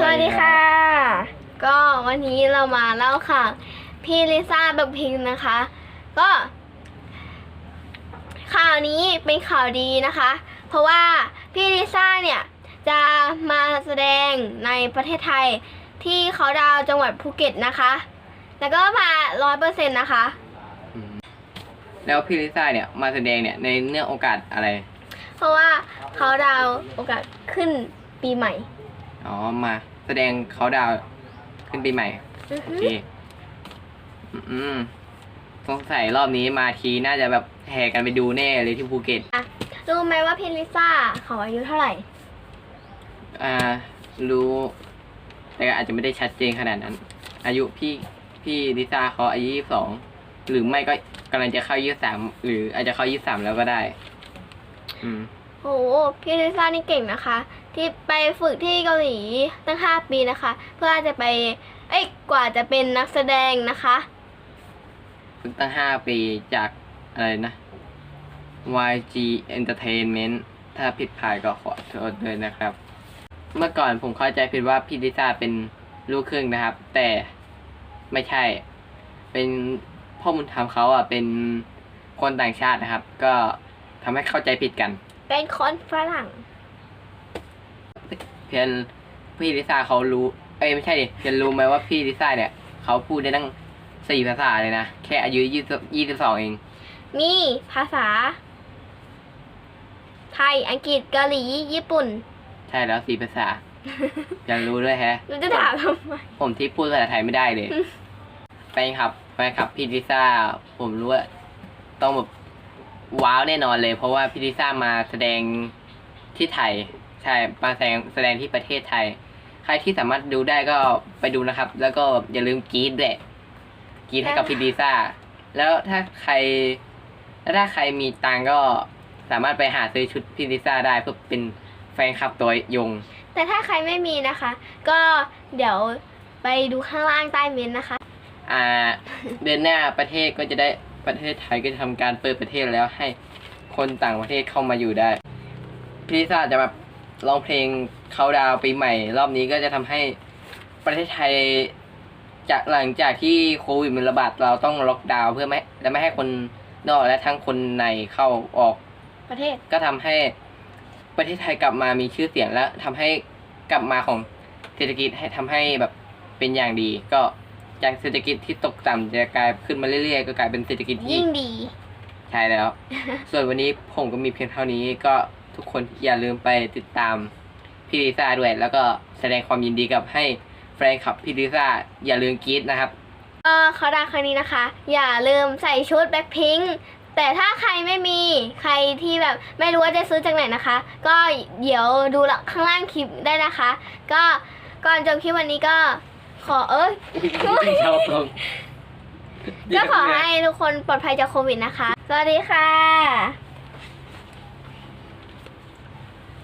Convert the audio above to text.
สวัสดีค่ะ ก็วันนี้เรามาเล่าข่าวพี่ลิซ่าแบล็คพิงค์นะคะ ก็ ข่าวนี้เป็นข่าวดีนะคะ เพราะว่าพี่ลิซ่าเนี่ยจะมาแสดงในประเทศไทยที่เขาดาวน์จังหวัดภูเก็ตนะคะ แล้วก็มาร้อยเปอร์เซ็นต์นะคะอืมแล้วพี่ลิซ่าเนี่ยมาแสดงเนี่ยในเนื่องโอกาสอะไร เพราะว่าเขาดาวน์โอกาสขึ้นปีใหม่ อ๋อมา แสดงเขาดาวน์ขึ้นปีใหม่อือโอฮึเค อืมสงสัยรอบนี้มาทีน่าจะแบบแห่กันไปดูแน่เลยที่ภูเก็ต รู้ไหมว่าพี่ลิซ่าเขาอายุเท่าไหร่ อ่า รู้ แต่ก็อาจจะไม่ได้ชัดเจนขนาดนั้น อายุพี่พี่ลิซ่าเขาอายุยี่สิบสองหรือไม่ก็กำลังจะเข้ายี่สิบสามหรืออาจจะเข้ายี่สิบสามแล้วก็ได้ อืม โห พี่ลิซ่านี่เก่งนะคะ ที่ไปฝึกที่เกาหลีตั้ง 5 ปีนะคะ เพื่อจะไปเอ้ยกว่าจะเป็นนักแสดงนะคะฝึกตั้งห้าปีจากอะไรนะ YG Entertainment ถ้าผิดพลาดก็ขอโทษด้วยนะครับ เมื่อก่อนผมเข้าใจผิดว่าพี่ลิซ่าเป็นลูกครึ่งนะครับ แต่ไม่ใช่ เป็นพ่อบุญธรรมเขาอะเป็นคนต่างชาตินะครับ ก็ทำให้เข้าใจผิดกัน เป็นคนฝรั่ง เพียนพี่ลิซ่าเขารู้ เอ้ยไม่ใช่ดิเพียนรู้ไหมว่าพี่ลิซ่าเนี่ย เขาพูดได้ตั้งสี่ภาษาเลยนะ แค่อายุยี่สิบยี่สิบสองเอง มีภาษา ไทย อังกฤษ เกาหลี ญี่ปุ่น ใช่แล้วสี่ภาษายังรู้ด้วยแฮะ เราจะถามทำไม ผมที่พูดภาษาไทยไม่ได้เลย แฟนครับแฟนครับพี่ลิซ่า ผมรู้ว่าต้องแบบว้าวแน่นอนเลย เพราะว่าพี่ลิซ่ามาแสดงที่ไทย ใช่มาแสดงแสดงที่ประเทศไทย ใครที่สามารถดูได้ก็ไปดูนะครับ แล้วก็อย่าลืมกรี๊ดด้วยกรี๊ดให้กับพี่ลิซ่า แล้วถ้าใครแล้วถ้าใครมีตังค์ก็สามารถไปหาซื้อชุดพี่ลิซ่าได้เพื่อเป็นแฟนคลับตัวยง แต่ถ้าใครไม่มีนะคะ ก็เดี๋ยวไปดูข้างล่างใต้เมนต์นะคะ อ่า เดือนหน้าประเทศก็จะได้ประเทศไทยก็จะทำการเปิดประเทศแล้วให้คนต่างประเทศเข้ามาอยู่ได้พี่ลิซ่าจะแบบ ร้องเพลงเขาดาวน์ปีใหม่ รอบนี้ก็จะทำให้ประเทศไทยจากหลังจากที่โควิดมันระบาดเราต้องล็อกดาวน์เพื่อไม่และไม่ให้คนนอกและทั้งคนในเข้าออกประเทศ ก็ทำให้ประเทศไทยกลับมามีชื่อเสียงและทำให้กลับมาของเศรษฐกิจให้ทำให้แบบเป็นอย่างดี ก็จากเศรษฐกิจที่ตกต่ำจะกลายขึ้นมาเรื่อยๆ ก็กลายเป็นเศรษฐกิจที่ยิ่งดี ใช่แล้ว ส่วนวันนี้ผมก็มีเพียงเท่านี้ก็ ทุกคนอย่าลืมไปติดตามพี่ลิซ่าด้วย แล้วก็แสดงความยินดีกับให้แฟนคลับพี่ลิซ่าอย่าลืมกรี๊ดนะครับ ก็เขาดาวน์ครั้งนี้นะคะ อย่าลืมใส่ชุดแบ็คพิงค์แต่ถ้าใครไม่มีใครที่แบบไม่รู้ว่าจะซื้อจากไหนนะคะ ก็เดี๋ยวดูข้างล่างคลิปได้นะคะ ก็ก่อนจบคลิปวันนี้ก็ขอเอ้ยชอบตรงก็ขอให้ทุกคนปลอดภัยจากโควิดนะคะ สวัสดีค่ะ